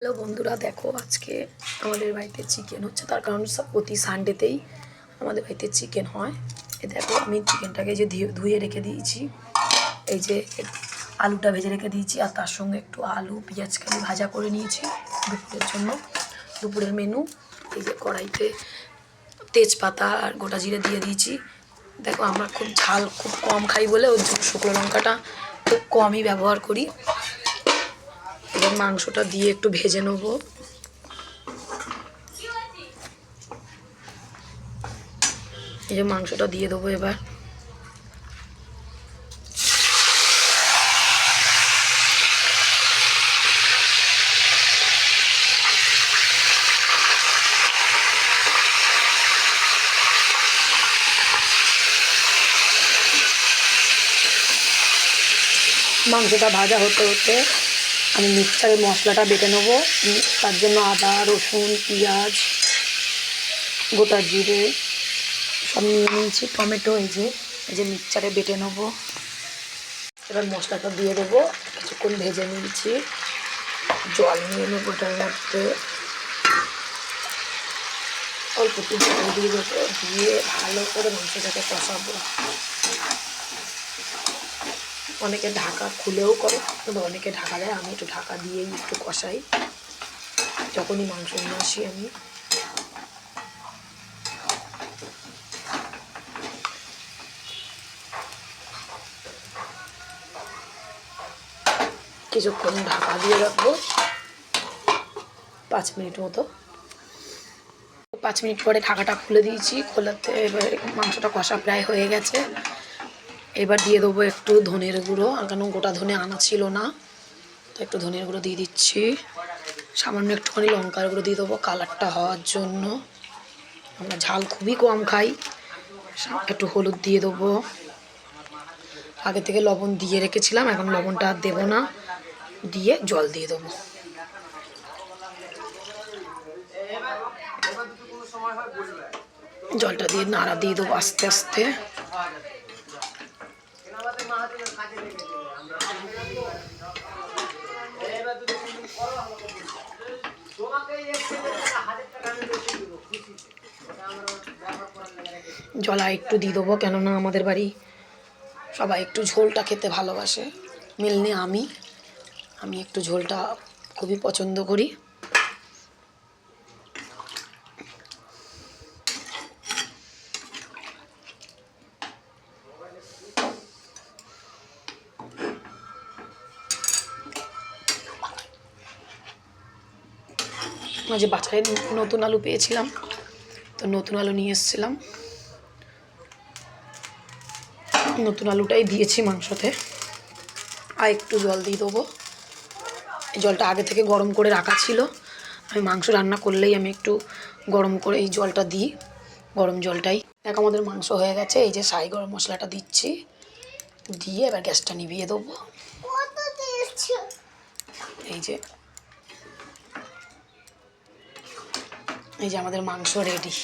Hello বন্ধুরা, দেখো আজকে আমাদের বাড়িতে চিকেন হচ্ছে। তার কারণ প্রতি সানডেতেই আমাদের বাড়িতে চিকেন হয়। এ দেখো, আমি চিকেনটাকে যে ধুয়ে ধুয়ে রেখে দিয়েছি। এই যে আলুটা ভেজে রেখে দিয়েছি আর তার সঙ্গে একটু আলু, পেঁয়াজ কালি ভাজা করে নিয়েছি দুপুরের জন্য। দুপুরের মেনু এই যে কড়াইতে তেজপাতা আর গোটা জিরে দিয়ে দিয়েছি। দেখো আমরা খুব ঝাল, খুব কম খাই বলে ওর জন্য শুকনো লঙ্কাটা খুব কমই ব্যবহার করি। এবার মাংসটা দিয়ে একটু ভেজে নেব। এই যে মাংসটা দিয়ে দেবো এবার। মাংসটা ভাজা হতে হতে আমি মিক্সচারের মশলাটা বেটে নেব। তার জন্য আদা, রসুন, পেঁয়াজ, গোটা জিরে, সব নিয়ে নিয়েছি, টমেটো এই যে এই যে মিক্সচারে বেটে নেব। এবার মশলাটা দিয়ে দেবো, কিছুক্ষণ ভেজে নিয়েছি। জল নিয়ে নেব ওটার মধ্যে। অল্প একটু জল দিয়ে দেবো, দিয়ে ভালো করে মাংসটাকে কষাবো। অনেকে ঢাকা খুলেও করে কিন্তু অনেকে ঢাকা দেয়, আমি একটু ঢাকা দিয়েই একটু কষাই। যখনই মাংস নিয়ে আসি আমি। কিছুক্ষণ ঢাকা দিয়ে রাখব। পাঁচ মিনিট মতো। পাঁচ মিনিট পরে ঢাকাটা খুলে দিয়েছি, খোলাতে এবার মাংসটা কষা প্রায় হয়ে গেছে। এবার দিয়ে দেবো একটু ধনের গুঁড়ো আর কেন গোটা ধনে আনা ছিল না। তো একটু ধনের গুঁড়ো দিয়ে দিচ্ছি। সামান্য একটুখানি লঙ্কার গুঁড়ো দিয়ে দেবো কালারটা হওয়ার জন্য। আমরা ঝাল খুবই কম খাই। একটু হলুদ দিয়ে দেবো। আগে থেকে লবণ দিয়ে রেখেছিলাম, এখন লবণটা আর দেবো না। দিয়ে জল দিয়ে দেবো। জলটা দিয়ে নাড়া দিয়ে দেবো আস্তে আস্তে। জলা একটু দিয়ে দেবো, কেননা আমাদের বাড়ি সবাই একটু ঝোলটা খেতে ভালোবাসে। মেলনি আমি আমি একটু ঝোলটা খুবই পছন্দ করি। মাঝে বাজারে নতুন আলু পেয়েছিলাম, তো নতুন আলু নিয়ে এসেছিলাম। নতুন আলুটাই দিয়েছি মাংসতে। আর একটু জল দিয়ে দেবো। এই জলটা আগে থেকে গরম করে রাখা ছিল। আমি মাংস রান্না করলেই আমি একটু গরম করে এই জলটা দিই গরম জলটাই। দেখ আমাদের মাংস হয়ে গেছে এই যে সাই গরম মশলাটা দিচ্ছি। দিয়ে এবার গ্যাসটা নিভিয়ে দেবো। এই যে এই যে আমাদের মাংস রেডি